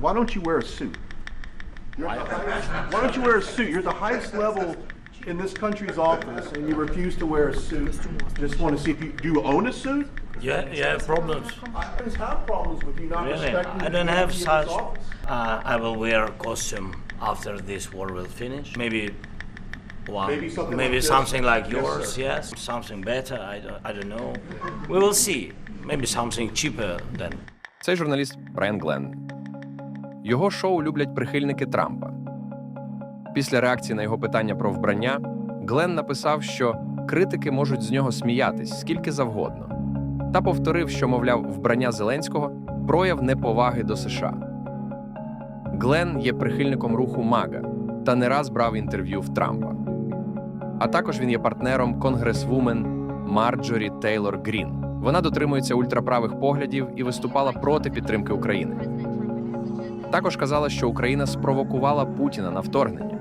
Why don't you wear a suit? You're at the highest- Why don't you wear a suit? You're at the highest level in this country's office, and you refuse to wear a suit. Just want to see if you do you own a suit? Yeah, you have problems. I just have problems with you not Really? respecting I the don't have authority of such. this office. Uh, I will wear a costume after this war will finish. Maybe one. Maybe something maybe like this. something like Yes, yours. sir. Yes, something better. I don't, I don't know. We will see. Maybe something cheaper than. Цей журналіст Брайан Гленн. Його шоу люблять прихильники Трампа. Після реакції на його питання про вбрання, Гленн написав, що критики можуть з нього сміятись скільки завгодно, та повторив, що, мовляв, вбрання Зеленського прояв неповаги до США. Гленн є прихильником руху Мага та не раз брав інтерв'ю в Трампа. А також він є партнером конгресвумен Марджорі Тейлор Грін. Вона дотримується ультраправих поглядів і виступала проти підтримки України. Також казала, що Україна спровокувала Путіна на вторгнення.